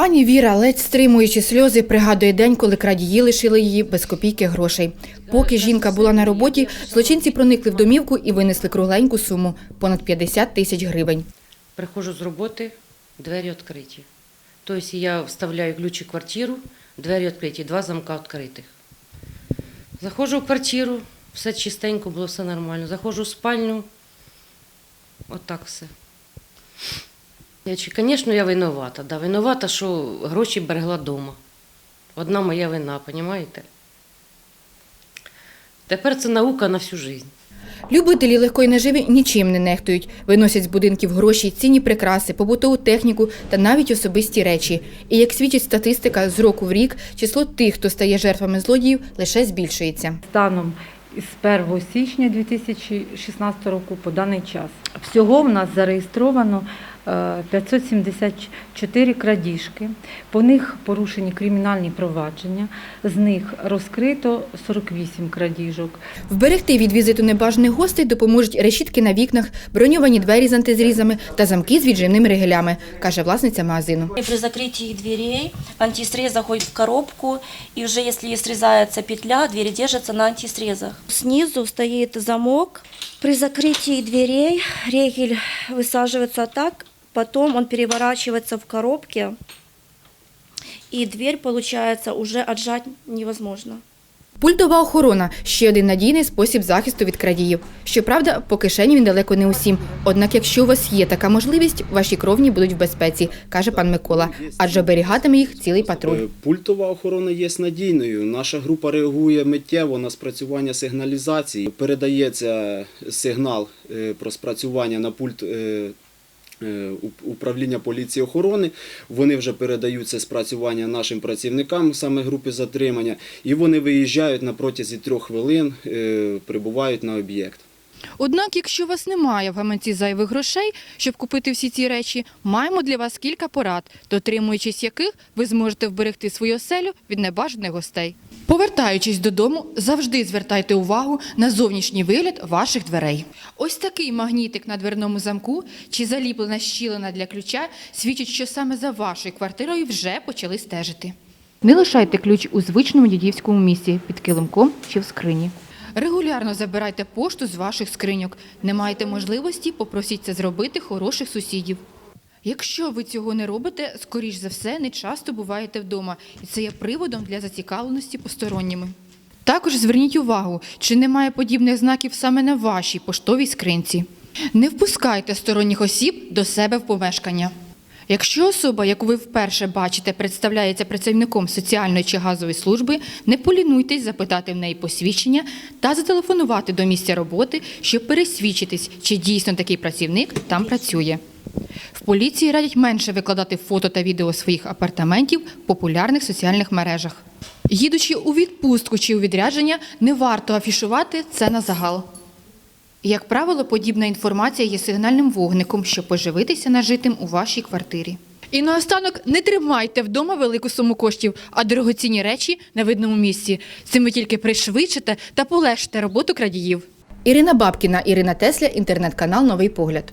Пані Віра, ледь стримуючи сльози, пригадує день, коли крадії лишили її без копійки грошей. Поки жінка була на роботі, злочинці проникли в домівку і винесли кругленьку суму понад 50 тисяч гривень. Приходжу з роботи, двері відкриті. Тобто я вставляю ключі в квартиру, двері відкриті, два замка відкритих. Заходжу в квартиру, все чистенько було, все нормально. Заходжу в спальню, отак все. Я, чи- звісно, я винувата. Да, винувата, що гроші берегла вдома. Одна моя вина, розумієте? Тепер це наука на всю життя. Любителі легкої наживи нічим не нехтують. Виносять з будинків гроші, цінні прикраси, побутову техніку та навіть особисті речі. І як свідчить статистика, з року в рік число тих, хто стає жертвами злодіїв, лише збільшується. станом з 1 січня 2016 року по даний час. Всього в нас зареєстровано 574 крадіжки, по них порушені кримінальні провадження, з них розкрито 48 крадіжок. Вберегти від візиту небажаних гостей допоможуть решітки на вікнах, броньовані двері з антизрізами та замки з віджимними ригелями, каже власниця магазину. И при закрытии дверей антистрез заходит в коробку, и уже если срезается петля, двери держатся на антисрезах. Снизу стоит замок. При закрытии дверей регель высаживается так, потом он переворачивается в коробке, и дверь, получается, уже отжать невозможно. Пультова охорона ще один надійний спосіб захисту від крадіїв. Щоправда, по кишені він далеко не усім. Однак, якщо у вас є така можливість, ваші кровні будуть в безпеці, каже пан Микола, адже оберігатиме їх цілий патруль. Е, Пультова охорона є надійною. Наша група реагує миттєво на спрацювання сигналізації. Передається сигнал е, про спрацювання на пульт е, управління поліції охорони. Вони вже передають це спрацювання нашим працівникам, саме групи затримання, і вони виїжджають на протязі трьох хвилин, е, прибувають на об'єкт. Однак, якщо у вас немає в гаманці зайвих грошей, щоб купити всі ці речі, маємо для вас кілька порад, дотримуючись яких ви зможете вберегти свою оселю від небажаних гостей. Повертаючись додому, завжди звертайте увагу на зовнішній вигляд ваших дверей. Ось такий магнітик на дверному замку чи заліплена щілина для ключа свідчить, що саме за вашою квартирою вже почали стежити. Не лишайте ключ у звичному дідівському місці під килимком чи в скрині. Регулярно забирайте пошту з ваших скриньок. Не маєте можливості, попросіть це зробити хороших сусідів. Якщо ви цього не робите, скоріш за все, не часто буваєте вдома, і це є приводом для зацікавленості посторонніми. Також зверніть увагу, чи немає подібних знаків саме на вашій поштовій скринці. Не впускайте сторонніх осіб до себе в помешкання. Якщо особа, яку ви вперше бачите, представляється працівником соціальної чи газової служби, не полінуйтесь запитати в неї посвідчення та зателефонувати до місця роботи, щоб пересвідчитись, чи дійсно такий працівник там працює. В поліції радять менше викладати фото та відео своїх апартаментів в популярних соціальних мережах. Їдучи у відпустку чи у відрядження, не варто афішувати це на загал. Як правило, подібна інформація є сигнальним вогником, щоб поживитися нажитим у вашій квартирі. І наостанок не тримайте вдома велику суму коштів, а дорогоцінні речі на видному місці. Цим ви тільки пришвидшите та полегшите роботу крадіїв. Ірина Бабкіна, Ірина Тесля, інтернет-канал Новий погляд.